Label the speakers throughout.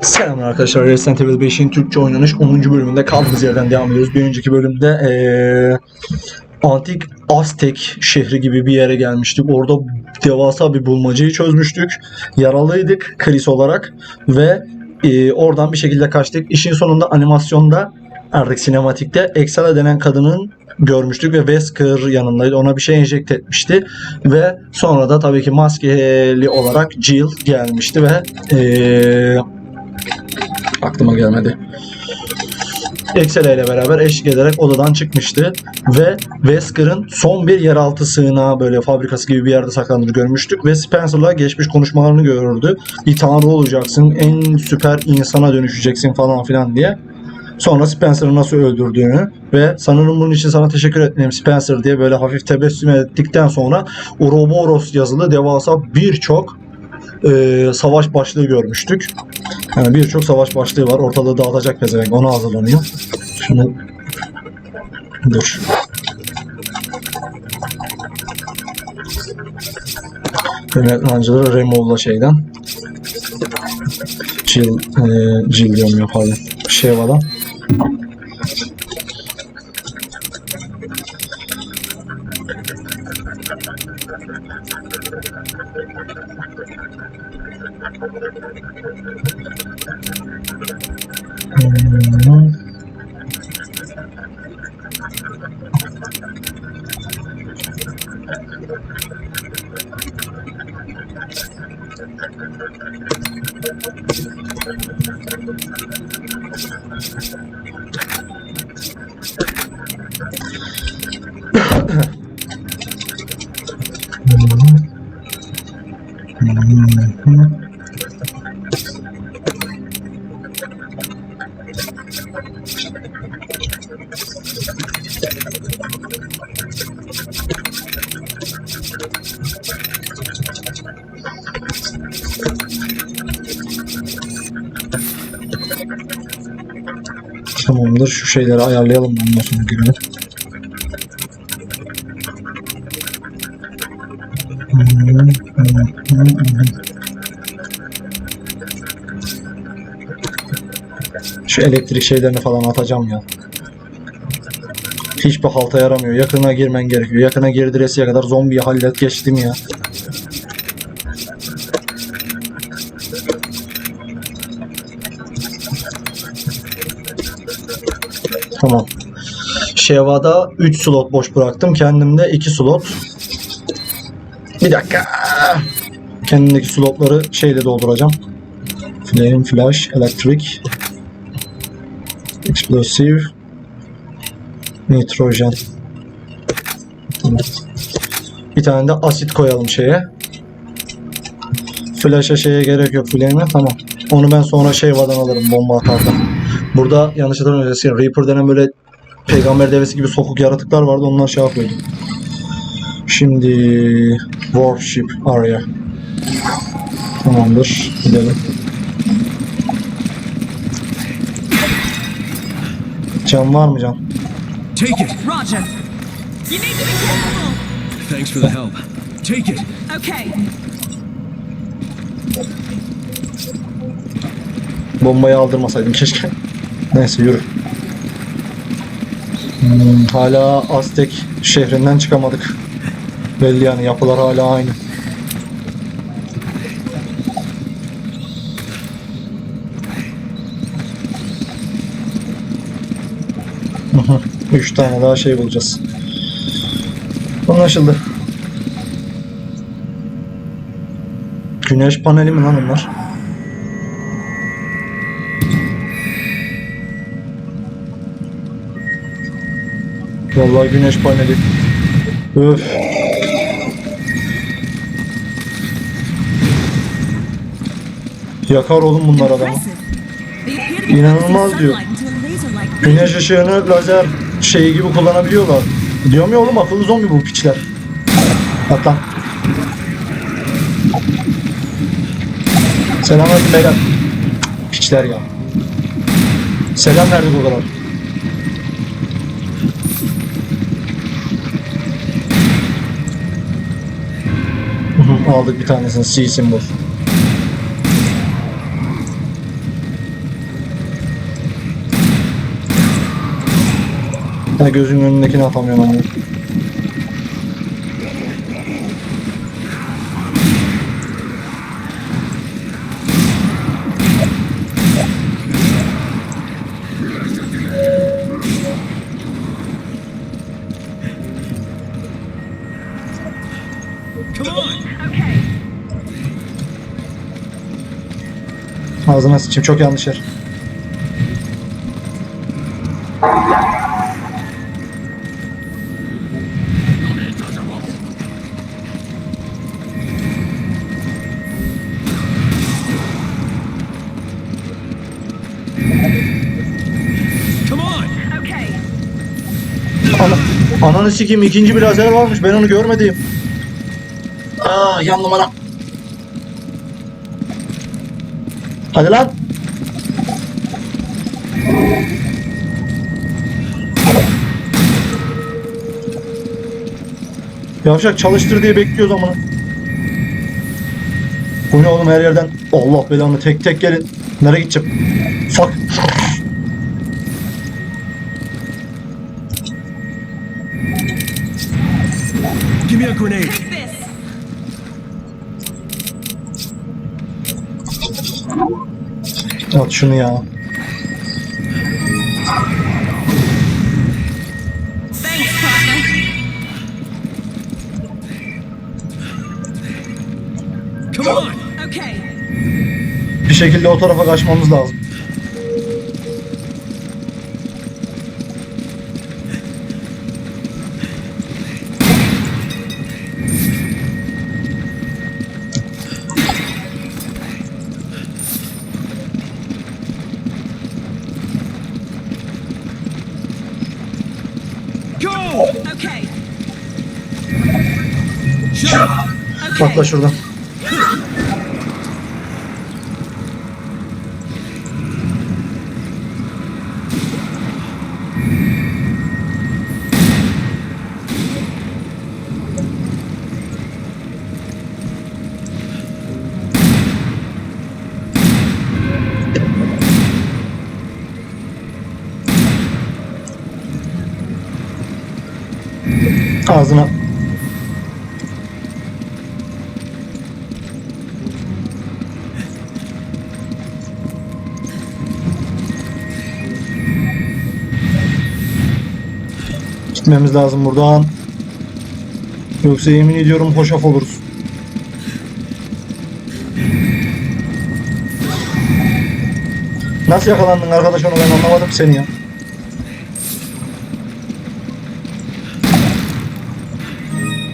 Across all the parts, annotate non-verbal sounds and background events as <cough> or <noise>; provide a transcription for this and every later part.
Speaker 1: Selamlar arkadaşlar. Resident Evil 5'in Türkçe oynanış 10. bölümünde kaldığımız yerden devam ediyoruz. Bir önceki bölümde eee, antik Aztek şehri gibi bir yere gelmiştik. Orada devasa bir bulmacayı çözmüştük. Yaralıydık Chris olarak ve eee, oradan bir şekilde kaçtık. İşin sonunda animasyonda artık sinematikte Excella denen kadının görmüştük ve Wesker yanındaydı. Ona bir şey enjekte etmişti. Ve sonra da tabii ki maskeli olarak Jill gelmişti ve eee aklıma gelmedi. Excel ile beraber eşlik ederek odadan çıkmıştı ve Wesker'ın son bir yeraltı sığınağı böyle fabrikası gibi bir yerde saklandığını görmüştük ve Spencer'la geçmiş konuşmalarını gördü. Bir tanrı olacaksın, en süper insana dönüşeceksin falan filan diye. Sonra Spencer'ı nasıl öldürdüğünü ve sanırım bunun için sana teşekkür etmem Spencer diye böyle hafif tebessüm ettikten sonra Ouroboros yazılı devasa birçok e, savaş başlığı görmüştük. Yani birçok savaş başlığı var. Ortalığı dağıtacak pezevenk. Ona hazırlanıyor. Şunu dur. Demet Rancıları remove'la şeyden. Jill, e, Jill diyorum ya pardon. Sheva'dan. 何? Tamamdır. Şu şeyleri ayarlayalım ondan sonra girelim. Şu elektrik şeylerini falan atacağım ya. Hiçbir halta yaramıyor. Yakına girmen gerekiyor. Yakına girdiresiye kadar zombiyi hallet geçtim ya. Tamam. Şeva'da 3 slot boş bıraktım. Kendimde 2 slot. Bir dakika. Kendimdeki slotları şeyle dolduracağım. Flame, flash, electric, explosive, nitrojen. Bir tane de asit koyalım şeye. Flash'a şeye gerek yok flame'e. Tamam. Onu ben sonra Şeva'dan alırım bomba atarda. Burada yanlış hatırlamıyorsam Reaper denen böyle peygamber devesi gibi sokuk yaratıklar vardı. Onlar şey yapıyordu. Şimdi Warship Area. Tamamdır. Gidelim. Can var mı can?
Speaker 2: Take it.
Speaker 3: Roger. You need to be careful.
Speaker 2: Thanks for the help. Take it.
Speaker 3: Okay.
Speaker 1: Bombayı aldırmasaydım keşke. Neyse yürü. Hmm, hala Aztek şehrinden çıkamadık. Belli yani yapılar hala aynı. Üç tane daha şey bulacağız. Anlaşıldı. Güneş paneli mi lan onlar? Vallahi güneş paneli. Öf. Yakar oğlum bunlar adamı. İnanılmaz diyor. Güneş ışığını lazer şeyi gibi kullanabiliyorlar. Diyorum ya oğlum akıllı zombi bu piçler. Bak lan. Selamünaleyküm beyler. Piçler ya. Selam verdik o kadar. Aldık bir tanesini C symbol. Ya gözümün önündekini atamıyorum
Speaker 2: abi.
Speaker 1: Ağzına sıçayım çok yanlış yer. Ananı sikeyim ikinci bir lazer varmış ben onu görmedim. Aa yandım anam. Hadi lan. Yavşak çalıştır diye bekliyoruz amına. Bu ne oğlum her yerden Allah belanı tek tek gelin. Nereye gideceğim? At şunu ya.
Speaker 3: Thanks, partner.
Speaker 2: Come on.
Speaker 3: Okay.
Speaker 1: Bir şekilde o tarafa kaçmamız lazım. Atla şuradan. Ağzına Gitmemiz lazım buradan. Yoksa yemin ediyorum hoşaf oluruz. Nasıl yakalandın arkadaş onu ben anlamadım seni ya.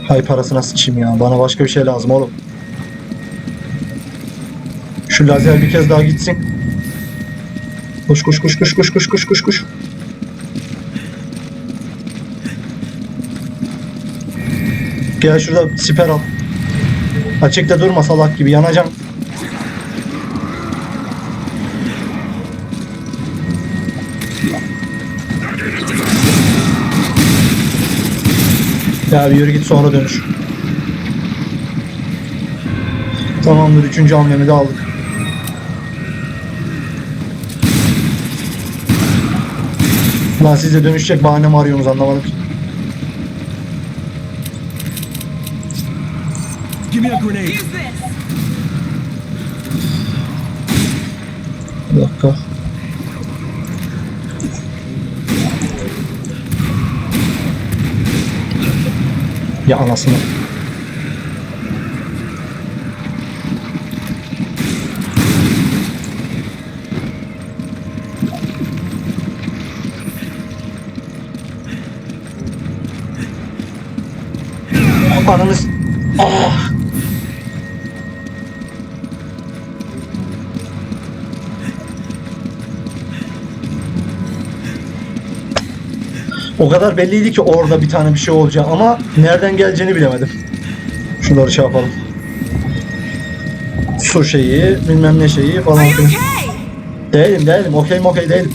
Speaker 1: Hay parasına sıçayım ya. Bana başka bir şey lazım oğlum. Şu lazer bir kez daha gitsin. Koş koş koş koş koş koş koş koş koş. Gel şurada siper al. Açıkta durma salak gibi yanacağım. Ya bir yürü git sonra dönüş. Tamamdır üçüncü hamlemi de aldık. Lan siz de dönüşecek bahane mi arıyorsunuz anlamadım ki.
Speaker 2: A grenade.
Speaker 3: Use this.
Speaker 1: Bir dakika. Ya anasını. Ananı Ah! O kadar belliydi ki orada bir tane bir şey olacak ama nereden geleceğini bilemedim. Şunları şey yapalım. Su şeyi, bilmem ne şeyi falan? Değilim değilim, okey okey değilim.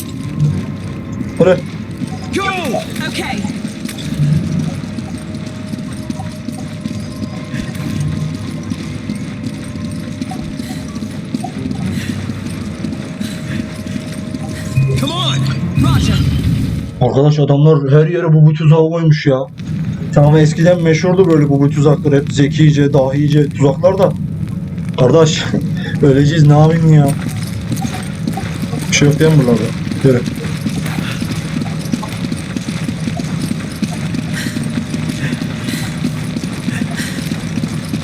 Speaker 1: Arkadaş adamlar her yere bu tuzağı koymuş ya. Tamam eskiden meşhurdu böyle bu tuzaklar hep zekice, dahice tuzaklar da. Kardeş <laughs> öleceğiz ne yapayım ya. Bir şey yok değil mi buralarda? Yürü.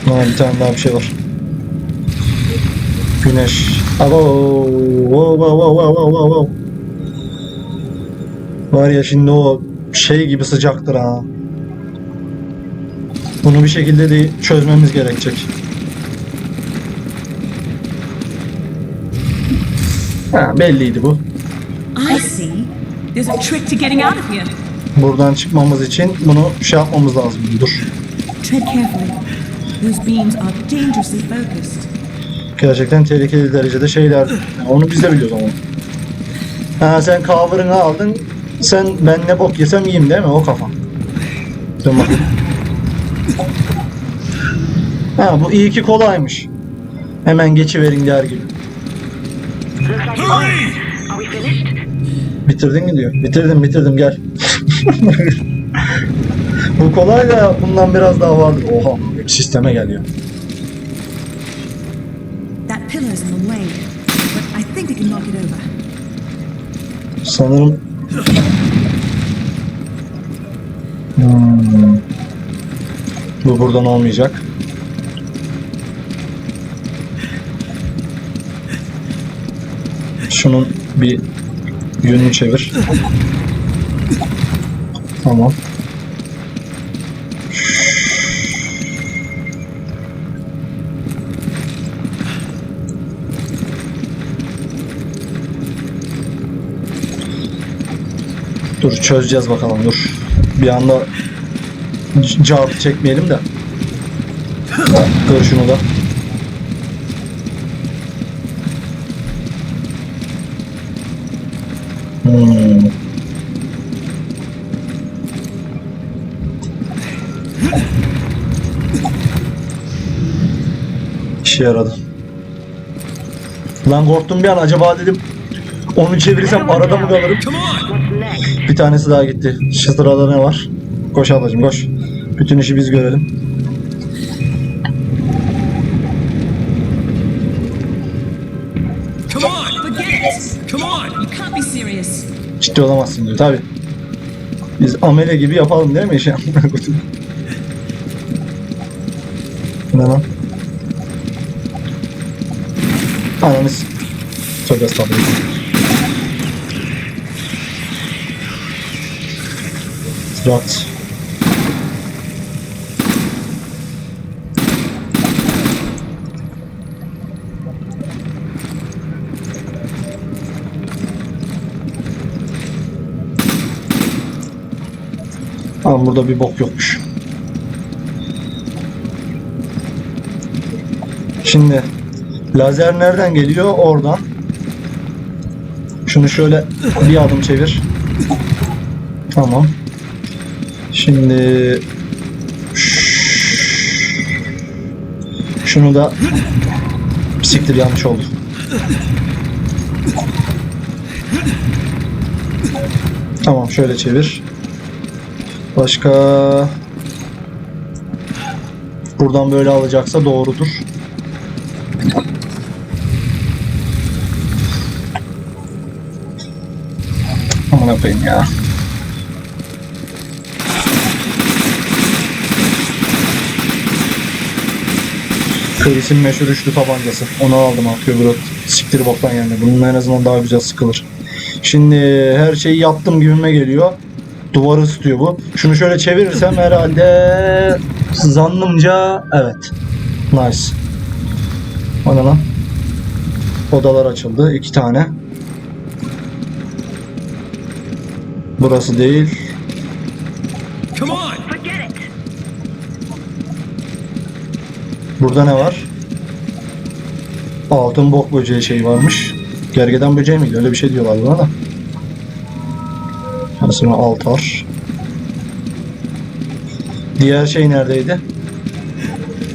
Speaker 1: Ha, bir tane daha bir şey var. Güneş. Abo. Wow, wow, wow, wow, wow, wow. Var ya şimdi o şey gibi sıcaktır ha. Bunu bir şekilde de çözmemiz gerekecek. Ha, belliydi bu.
Speaker 3: I see. There's a trick to getting out of here.
Speaker 1: Buradan çıkmamız için bunu şey yapmamız lazım. Dur.
Speaker 3: Tread carefully. Those beams are dangerously focused.
Speaker 1: Gerçekten tehlikeli derecede şeyler. Yani onu biz de biliyoruz ama. Ha sen cover'ını aldın. Sen ben ne bok yesem yiyeyim değil mi? O kafa. Dön bakayım. Ha bu iyi ki kolaymış. Hemen geçiverin der gibi. Bitirdin mi diyor. Bitirdim bitirdim gel. <laughs> bu kolay da bundan biraz daha vardır. Oha sisteme geliyor.
Speaker 3: That
Speaker 1: Bu buradan olmayacak. Şunun bir yönünü çevir. Tamam. Dur çözeceğiz bakalım dur. Bir anda cevap çekmeyelim de. Kır şunu da. Hmm. İşe yaradı. Lan korktum bir an acaba dedim onu çevirirsem arada mı kalırım? Bir tanesi daha gitti. Şu sırada ne var? Koş ablacığım koş. Bütün işi biz görelim.
Speaker 2: Come on!
Speaker 3: Forget it!
Speaker 2: Come on!
Speaker 3: You can't be serious.
Speaker 1: Ciddi olamazsın diyor tabi. Biz amele gibi yapalım değil mi işi? ne lan? Ananız. Çok estağfurullah. Rahat. Ama burada bir bok yokmuş. Şimdi lazer nereden geliyor? Oradan. Şunu şöyle bir adım çevir. Tamam. Şimdi şunu da siktir yanlış oldu. Tamam şöyle çevir. Başka buradan böyle alacaksa doğrudur. Aman koyayım ya. Chris'in meşhur üçlü tabancası. Onu aldım artık öbürü siktir boktan yani. Bunun en azından daha güzel sıkılır. Şimdi her şeyi yaptım gibime geliyor. Duvarı ısıtıyor bu. Şunu şöyle çevirirsem herhalde zannımca evet. Nice. O ne lan? Odalar açıldı. iki tane. Burası değil.
Speaker 2: Come on!
Speaker 4: Forget it.
Speaker 1: Burada ne var? Altın bok böceği şey varmış. Gergedan böceği miydi? Öyle bir şey diyorlar buna da. Sonra altar. Diğer şey neredeydi?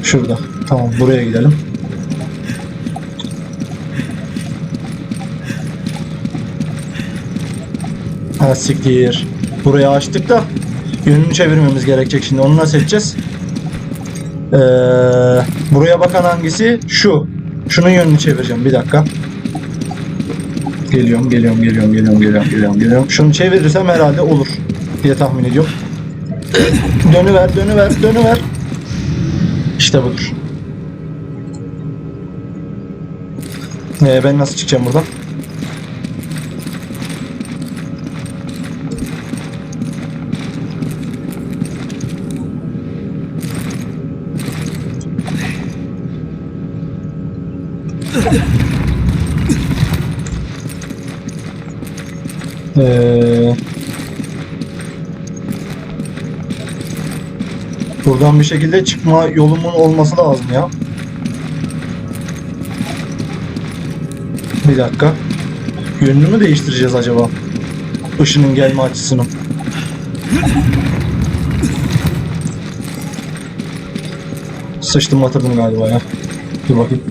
Speaker 1: Şurada. Tamam buraya gidelim. Ha siktir. Burayı açtık da yönünü çevirmemiz gerekecek şimdi. Onu nasıl edeceğiz? Ee, buraya bakan hangisi? Şu. Şunun yönünü çevireceğim. Bir dakika. Geliyorum, geliyorum, geliyorum, geliyorum, geliyorum, geliyorum, geliyorum. Şunu çevirirsem herhalde olur diye tahmin ediyorum. dönüver, dönüver, dönüver. İşte budur. Ee, ben nasıl çıkacağım buradan? Buradan bir şekilde çıkma yolumun olması lazım ya. Bir dakika. Yönünü mü değiştireceğiz acaba? Işının gelme açısını. Sıçtım batırdım galiba ya. Dur bakayım.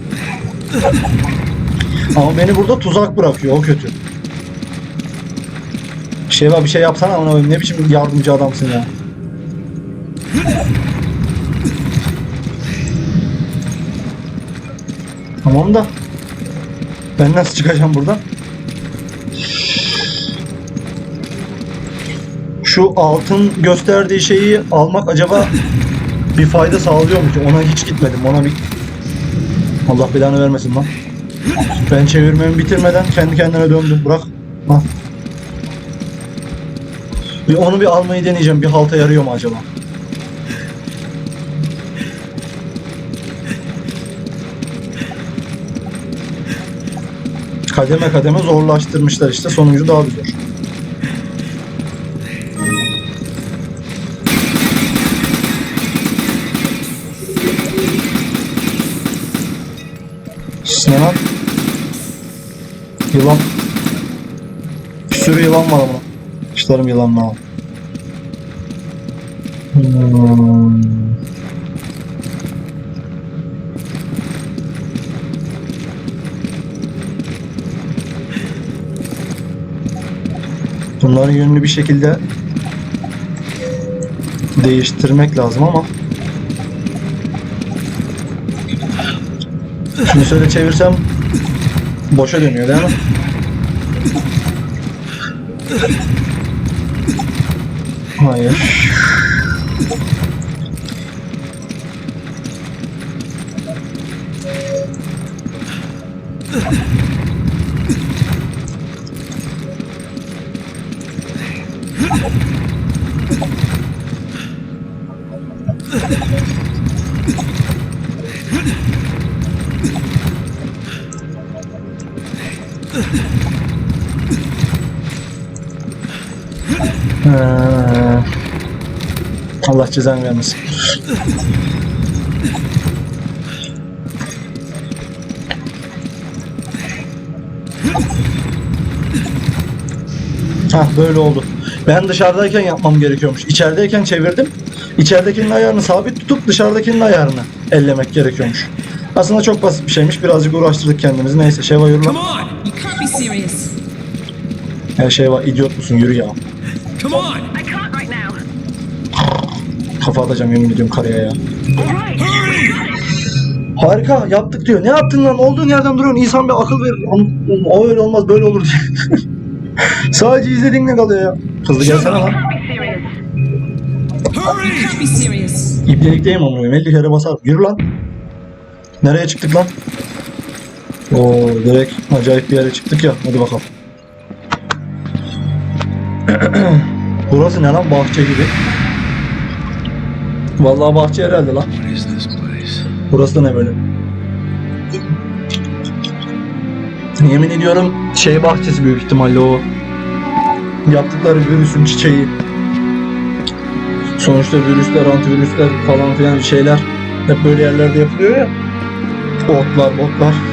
Speaker 1: Ama beni burada tuzak bırakıyor. O kötü. Şey var bir şey yapsana ama ne biçim yardımcı adamsın ya. Tamam da ben nasıl çıkacağım buradan? Şu altın gösterdiği şeyi almak acaba bir fayda sağlıyor mu ki? Ona hiç gitmedim. Ona bir Allah belanı vermesin lan. Ben çevirmemi bitirmeden kendi kendine döndüm. Bırak. Al. Bir onu bir almayı deneyeceğim. Bir halta yarıyor mu acaba? Kademe kademe zorlaştırmışlar işte. Sonucu daha zor. Ne lan? Yılan. Bir sürü yılan var ama. Kuşlarım yılanla al. Hmm. Bunların yönünü bir şekilde değiştirmek lazım ama Şimdi şöyle çevirsem boşa dönüyor değil mi? Hayır. Ee, Allah cezanı vermesin. Hah böyle oldu. Ben dışarıdayken yapmam gerekiyormuş. İçerideyken çevirdim. İçeridekinin ayarını sabit tutup dışarıdakinin ayarını ellemek gerekiyormuş. Aslında çok basit bir şeymiş. Birazcık uğraştırdık kendimizi. Neyse Şeva yürü lan. Ya Şeva idiot musun yürü ya. Kafa atacağım yemin ediyorum karaya ya. Harika yaptık diyor. Ne yaptın lan? Olduğun yerden duruyorsun. İnsan bir akıl verir. O öyle olmaz böyle olur diye. <laughs> Sadece izlediğinle kalıyor ya. Hızlı gelsene lan. İbnelikteyim ama 50 kere basar. Yürü lan. Nereye çıktık lan? Oo direkt acayip bir yere çıktık ya. Hadi bakalım. <clears throat> Burası ne lan? Bahçe gibi. Vallahi bahçe herhalde lan. Burası da ne böyle? Yemin ediyorum şey bahçesi büyük ihtimalle o. Yaptıkları virüsün çiçeği. Sonuçta virüsler, antivirüsler falan filan şeyler hep böyle yerlerde yapılıyor ya. Otlar, botlar. <laughs>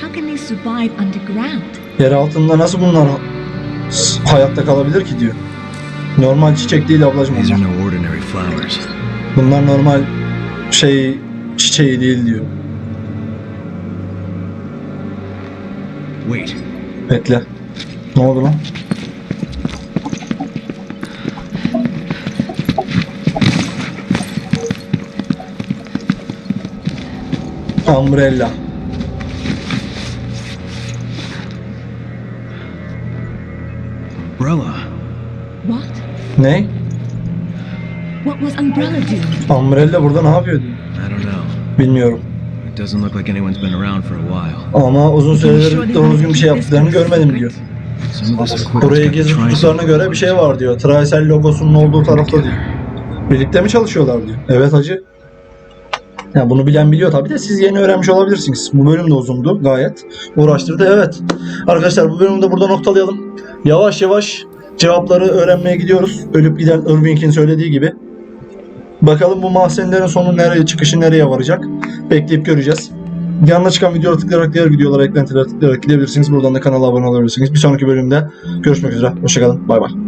Speaker 5: How can they survive underground?
Speaker 1: Yer altında nasıl bunlar hayatta kalabilir ki diyor. Normal çiçek değil ablacım
Speaker 2: These are
Speaker 1: bunlar.
Speaker 2: no ordinary flowers.
Speaker 1: Bunlar normal şey çiçeği değil diyor.
Speaker 2: Wait,
Speaker 1: Bekle. Ne oldu lan? Umbrella.
Speaker 2: Umbrella.
Speaker 5: What?
Speaker 1: Ne?
Speaker 5: What was Umbrella doing?
Speaker 1: Umbrella burada ne yapıyordu?
Speaker 2: I don't know.
Speaker 1: Bilmiyorum.
Speaker 2: Doesn't look like anyone's been around for a while.
Speaker 1: Ama uzun süredir doğru düzgün bir şey yaptıklarını görmedim diyor. Buraya gezi tuttuklarına göre bir şey var diyor. Tricel logosunun olduğu tarafta diyor. Birlikte mi çalışıyorlar diyor. Evet hacı. Ya bunu bilen biliyor tabi de siz yeni öğrenmiş olabilirsiniz. Bu bölüm de uzundu gayet. Uğraştırdı evet. Arkadaşlar bu bölümü de burada noktalayalım. Yavaş yavaş cevapları öğrenmeye gidiyoruz. Ölüp giden Irving'in söylediği gibi. Bakalım bu mahzenlerin sonu nereye, çıkışı nereye varacak? Bekleyip göreceğiz. Yanına çıkan videoya tıklayarak diğer videolara eklentilere tıklayarak gidebilirsiniz. Buradan da kanala abone olabilirsiniz. Bir sonraki bölümde görüşmek üzere. Hoşçakalın. Bay bay.